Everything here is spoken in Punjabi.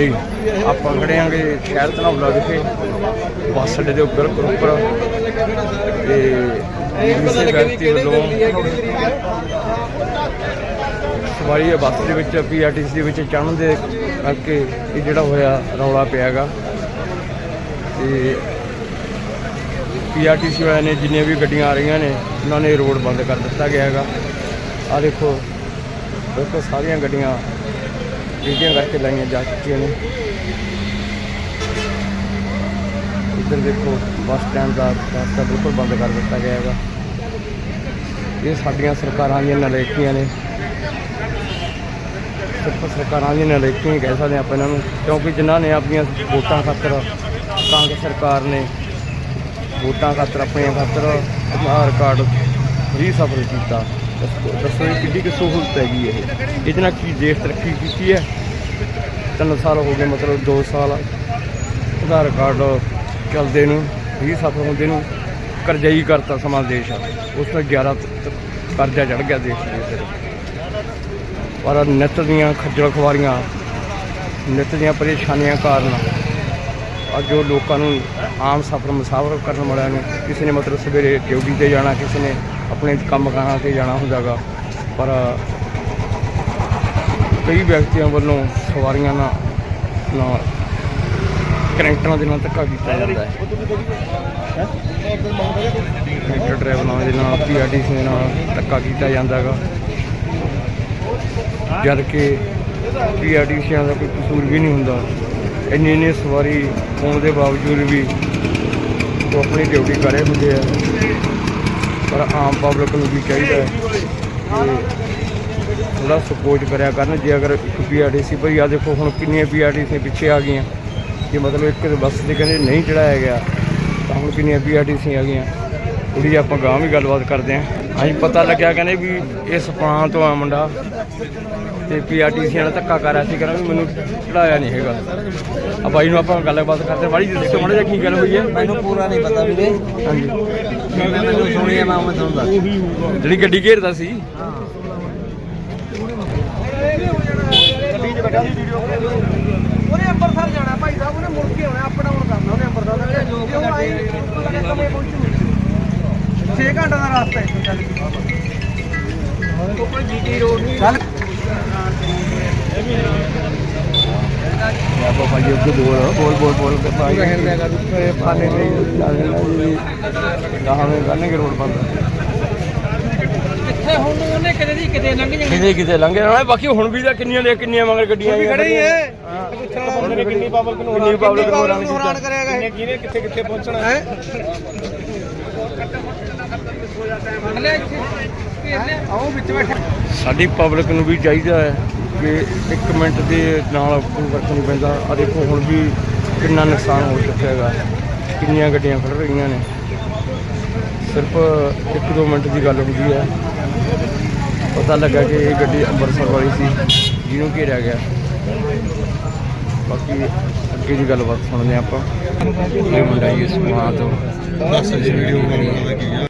ਜੀ ਆਪਾਂ ਖੜਿਆਂਗੇ ਸ਼ਹਿਰ ਧਨੌਲਾ ਵਿਖੇ, ਬੱਸ ਅੱਡੇ ਦੇ ਉੱਪਰ ਉੱਪਰ ਤੇ ਕਿਸੇ ਵਿਅਕਤੀ ਵੱਲੋਂ ਸਵਾਰੀ ਬੱਸ ਦੇ ਵਿੱਚ ਪੀਆਰਟੀਸੀ ਦੇ ਵਿੱਚ ਚੜ੍ਹਨ ਦੇ ਕਰਕੇ ਇਹ ਜਿਹੜਾ ਹੋਇਆ ਰੌਲਾ ਪਿਆਗਾ। ਤੇ ਪੀਆਰਟੀਸੀ ਵਾਲਿਆਂ ਨੇ ਜਿੰਨੀਆਂ ਵੀ ਗੱਡੀਆਂ ਆ ਰਹੀਆਂ ਨੇ, ਉਹਨਾਂ ਨੇ ਰੋਡ ਬੰਦ ਕਰ ਦਿੱਤਾ ਗਿਆ ਹੈਗਾ। ਆ ਦੇਖੋ, ਬਿਲਕੁਲ ਸਾਰੀਆਂ ਗੱਡੀਆਂ ਜਿਹੜੀਆਂ ਕਰਕੇ ਲਾਈਆਂ ਜਾ ਚੁੱਕੀਆਂ ਨੇ। ਇੱਧਰ ਦੇਖੋ, ਬੱਸ ਸਟੈਂਡ ਦਾ ਰਸਤਾ ਬਿਲਕੁਲ ਬੰਦ ਕਰ ਦਿੱਤਾ ਗਿਆ ਹੈਗਾ। ਇਹ ਸਾਡੀਆਂ ਸਰਕਾਰਾਂ ਦੀਆਂ ਨਲਾਇਕੀਆਂ ਨੇ। ਸਿਰਫ ਸਰਕਾਰਾਂ ਦੀਆਂ ਨਲਾਇਕੀਆਂ ਹੀ ਕਹਿ ਸਕਦੇ ਆਪਾਂ ਇਹਨਾਂ ਨੂੰ, ਕਿਉਂਕਿ ਜਿਨ੍ਹਾਂ ਨੇ ਆਪਣੀਆਂ ਵੋਟਾਂ ਖਾਤਰ, ਕਾਂਗਰਸ ਸਰਕਾਰ ਨੇ ਵੋਟਾਂ ਖਾਤਰ, ਆਪਣੀਆਂ ਖਾਤਰ ਆਧਾਰ ਕਾਰਡ ਫ੍ਰੀ ਸਫਰ ਕੀਤਾ। ਦੱਸੋ ਦੱਸੋ ਇਹ ਕਿੱਡੀ ਕੁ ਸਹੂਲਤ ਹੈਗੀ ਇਹ? ਇਹਦੇ ਨਾਲ ਕੀ ਦੇਸ਼ ਤਰੱਕੀ ਕੀਤੀ ਹੈ? ਤਿੰਨ ਸਾਲ ਹੋ ਗਏ, ਮਤਲਬ 2 ਸਾਲ। ਆਧਾਰ ਕਾਰਡ ਚੱਲਦੇ ਨੂੰ ਫ੍ਰੀ ਸਫਰ ਹੁੰਦੇ ਨੂੰ ਕਰਜ਼ਾਈ ਕਰਤਾ ਸਮਾਂ ਦੇਸ਼। ਉਸ ਤੋਂ 11 ਕਰਜ਼ਾ ਚੜ ਗਿਆ ਦੇਸ਼ ਦੇ ਸਿਰ ਪਰ ਨਿੱਤ ਦੀਆਂ ਖੱਜਲ ਖੁਆਰੀਆਂ, ਨਿੱਤ ਦੀਆਂ ਪਰੇਸ਼ਾਨੀਆਂ ਕਾਰਨ ਅੱਜ ਉਹ ਲੋਕਾਂ ਨੂੰ ਆਮ ਸਫ਼ਰ ਮੁਸਾਫਰ ਕਰਨ ਵਾਲਿਆਂ ਨੂੰ ਕਿਸੇ ਨੇ ਮਤਲਬ ਸਵੇਰੇ ਡਿਊਟੀ ਤੇ ਜਾਣਾ, ਕਿਸੇ ਨੇ ਆਪਣੇ ਕੰਮ ਕਾਰਾਂ ਤੇ ਜਾਣਾ ਹੁੰਦਾਗਾ ਪਰ ਕਈ ਵਿਅਕਤੀਆਂ ਵੱਲੋਂ ਸਵਾਰੀਆਂ ਨਾਲ ਨਾਲ ਕਰੈਕਟਰਾਂ ਦੇ ਨਾਲ ਧੱਕਾ ਕੀਤਾ ਜਾਂਦਾ ਹੈ ਕੰਡਕਟਰ ਡਰਾਈਵਰਾਂ ਦੇ ਨਾਲ ਪੀਆਰਟੀਸੀ ਦੇ ਨਾਲ ਧੱਕਾ ਕੀਤਾ ਜਾਂਦਾਗਾ ਜਦ ਕਿ ਪੀਆਰਟੀਸੀਆਂ ਦਾ ਕੋਈ ਕਸੂਰ ਵੀ ਨਹੀਂ ਹੁੰਦਾ। ਇੰਨੀ ਇੰਨੀ ਸਵਾਰੀ ਹੋਣ ਦੇ ਬਾਵਜੂਦ ਵੀ ਉਹ ਆਪਣੀ ਡਿਊਟੀ ਕਰ ਰਹੇ ਹੁੰਦੇ ਆ। ਪਰ ਆਮ ਪਬਲਿਕ ਨੂੰ ਵੀ ਚਾਹੀਦਾ ਹੈ ਕਿ ਥੋੜਾ ਸਪੋਰਟ ਕਰਿਆ ਕਰਨ। ਜੇ ਅਗਰ ਇੱਕ ਪੀਆਰਟੀਸੀ ਭਈ ਆ ਦੇਖੋ ਹੁਣ ਕਿੰਨੀਆਂ ਪੀਆਰਟੀਸੀ ਪਿੱਛੇ ਆ ਗਈਆਂ। ਜੇ ਮਤਲਬ ਇੱਕ ਬੱਸ ਦੇ ਕਹਿੰਦੇ ਨਹੀਂ ਚੜਾਇਆ ਗਿਆ, ਤਾਂ ਹੁਣ ਕਿੰਨੀਆਂ ਪੀਆਰਟੀਸੀ ਆ ਗਈਆਂ। ਥੋੜੀ ਆਪਾਂ ਗਾਂ ਵੀ ਗੱਲਬਾਤ ਕਰਦੇ ਆਂ। ਹਾਂਜੀ ਪਤਾ ਲੱਗਿਆ ਕਹਿੰਦੇ ਵੀ ਇਹ ਸਪਾਂ ਤੋਂ ਆ ਮੁੰਡਾ। ਤੇ ਪੀਆਰਟੀਸੀ ਨਾਲ ਧੱਕਾ ਕਰ ਰਿਹਾ ਸੀ ਕਹਿੰਦਾ ਵੀ ਮੈਨੂੰ ਚੜਾਇਆ ਨਹੀਂ ਹੈਗਾ। ਆ ਬਾਈ ਨੂੰ ਆਪਾਂ ਗੱਲਬਾਤ ਕਰਦੇ ਮਾੜੀ ਜਿਹੀ ਦੱਸੋ ਮਾੜਾ ਜਿਹਾ ਕੀ ਗੱਲ ਹੋਈ ਹੈ? ਮੈਨੂੰ ਪੂਰਾ ਨਹੀਂ ਪਤਾ ਵੀਰੇ। ਹਾਂਜੀ। ਮੈਂ ਮੈਨੂੰ ਸੁਣੀ ਆ ਮੈਂ ਤੁਹਾਨੂੰ ਦੱਸ ਜਿਹੜੀ ਗੱਡੀ ਘੇਰਦਾ ਸੀ। ਉਹਨੇ ਅੰਮ੍ਰਿਤਸਰ ਜਾਣਾ ਭਾਈ ਸਾਹਿਬ ਉਹਨੇ ਕੋਈ ਜੀਟੀ ਰੋਡ ਚੱਲ। ਆਪਾਂ ਭਾਈ ਅੱਗੇ ਬੋਲ ਬੋਲ ਬੋਲ ਬੋਲ। ਕੇ ਭਾਈ ਰਹਿਣ ਦੇ ਕਰ ਪਾਣੇ ਨਹੀਂ ਗਾਹਾਂ ਕਰਨਗੇ ਰੋਡ ਬੰਦ। ਕਿੱਥੇ ਹੁਣ ਉਹਨੇ ਕਿਤੇ ਦੀ ਕਿਤੇ ਲੰਘ ਜਾਣੀ। ਕਿਤੇ ਕਿਤੇ ਲੰਘੇ ਨਾ ਬਾਕੀ ਹੁਣ ਵੀ ਤਾਂ ਕਿੰਨੀਆਂ ਦੇ ਕਿੰਨੀਆਂ ਮਗਰ ਗੱਡੀਆਂ ਆਈਆਂ ਖੜੇ ਹੀ ਹੁਣ ਵੀ ਕਿੰਨੀ ਪਬਲਿਕ ਨੂੰ ਕਿੰਨੀ ਪਬਲਿਕ ਨੂੰ ਹੈਰਾਨ ਕਰਿਆਗਾ ਇਹ? ਕਿਹਨੇ ਕਿੱਥੇ ਕਿੱਥੇ ਪਹੁੰਚਣਾ? ਹੈ? ਬੈਠੇ ਸਾਡੀ ਪਬਲਿਕ ਨੂੰ ਵੀ ਚਾਹੀਦਾ ਹੈ ਕਿ 1 ਮਿੰਟ ਦੇ ਨਾਲ ਨਹੀਂ ਪੈਂਦਾ। ਆ ਦੇਖੋ ਹੁਣ ਵੀ ਕਿੰਨਾ ਨੁਕਸਾਨ ਹੋ ਚੁੱਕਿਆ ਹੈਗਾ। ਕਿੰਨੀਆਂ ਗੱਡੀਆਂ ਖੜ ਰਹੀਆਂ ਨੇ। ਸਿਰਫ 1-2 ਮਿੰਟ ਦੀ ਗੱਲ ਹੁੰਦੀ ਹੈ। ਪਤਾ ਲੱਗਾ ਕਿ ਇਹ ਗੱਡੀ ਅੰਮ੍ਰਿਤਸਰ ਵਾਲੀ ਸੀ ਜਿਹਨੂੰ ਘੇਰਿਆ ਗਿਆ। ਬਾਕੀ ਅੱਗੇ ਦੀ ਗੱਲਬਾਤ ਸੁਣਦੇ ਹਾਂ ਆਪਾਂ। ਇਹ ਮੁੰਡਾ ਜੀ ਇਸ ਤੋਂ 10 ਵੀਡੀਓ